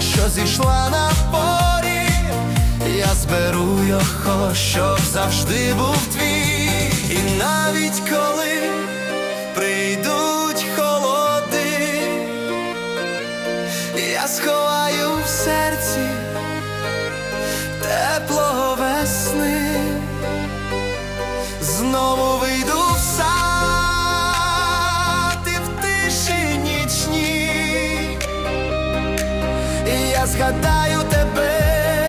що зійшла на порі, я зберу його, щоб завжди був твій, і навіть коли прийдуть холоди, я сховаю в серці тепло весни, знову я згадаю те.